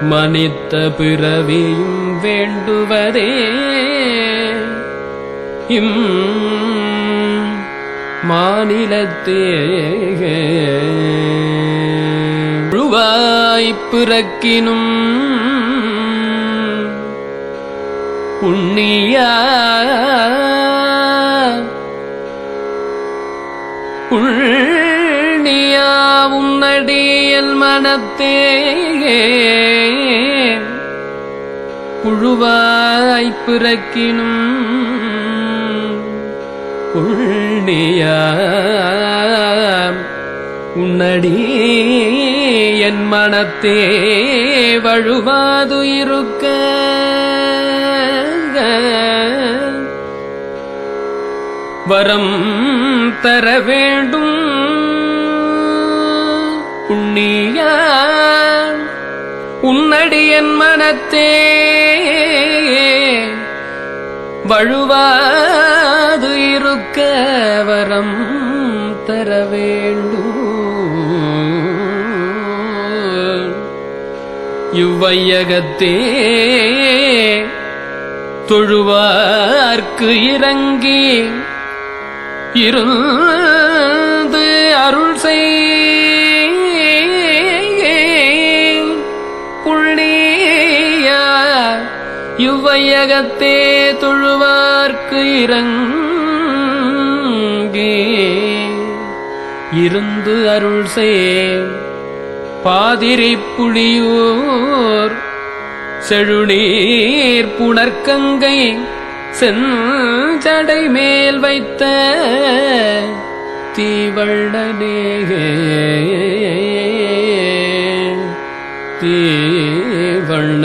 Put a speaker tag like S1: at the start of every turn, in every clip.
S1: மனித்த பிறவியும் வேண்டுவதே. இம் மாநிலத்தே பிறக்கினும் புண்ணிய. புண்ணியாவும் நடே மனத்தே புழுவாய்ப் பிறக்கினும் புண்ணியா உன்னடி என் மனத்தே வழுவாது இருக்க வரம் தர வேண்டும். புண்ணியா உன்னடி என் மனத்தே வழுவாது இருக்க வரம் தர வேண்டும். இவ்வையகத்தே தொழுவார்க்கு இறங்கி இருந்து அருள் செய் இவ்வையகத்தே தொழுவார்க்கு இறங்கி இருந்து அருள் செய் பாதிரை புளியோர் செழுநீர் புணர்க்கங்கை செஞ்சடை மேல் வைத்த தீவள்ளனேகே. தீவள்ள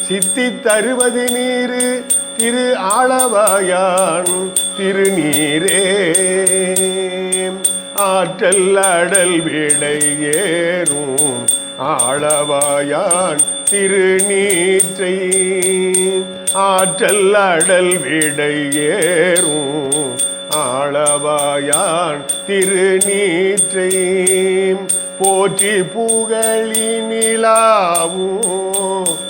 S2: சித்தி தருவது நீரு திரு ஆளவாயான் திருநீரே. ஆற்றல் அடல் விடை ஏறும் ஆளவாயான் திருநீற்றை. ஆற்றல் அடல் விடை ஏறும் ஆளவாயான் திருநீற்றை. போற்றி புகழி நிலாவும்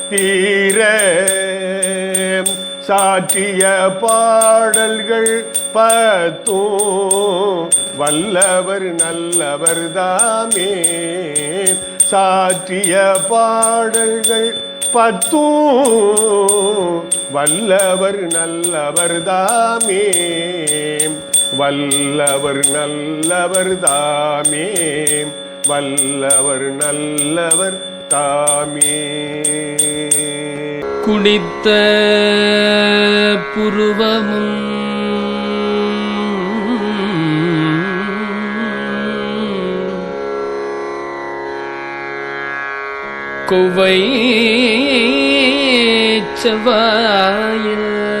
S2: தீர சாற்றிய பாடல்கள் பத்தும். வல்லவர் நல்லவர் தாமே. சாற்றிய பாடல்கள் பத்தும். வல்லவர் நல்லவர் தாமே. வல்லவர் நல்லவர் தாமே. வல்லவர் நல்லவர் தாமே
S1: குடித்த புருவமும் கொவ்வை செவாயில்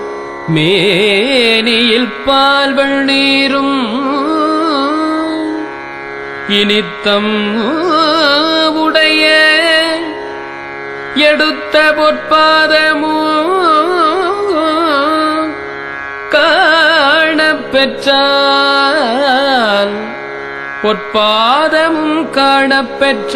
S1: மேனியில் பால்வள் நீரும். இனித்தம் உடைய எடுத்த பொற்பாதமோ காணப்பெற்றால் பொற்பாதமும் காணப்பெற்ற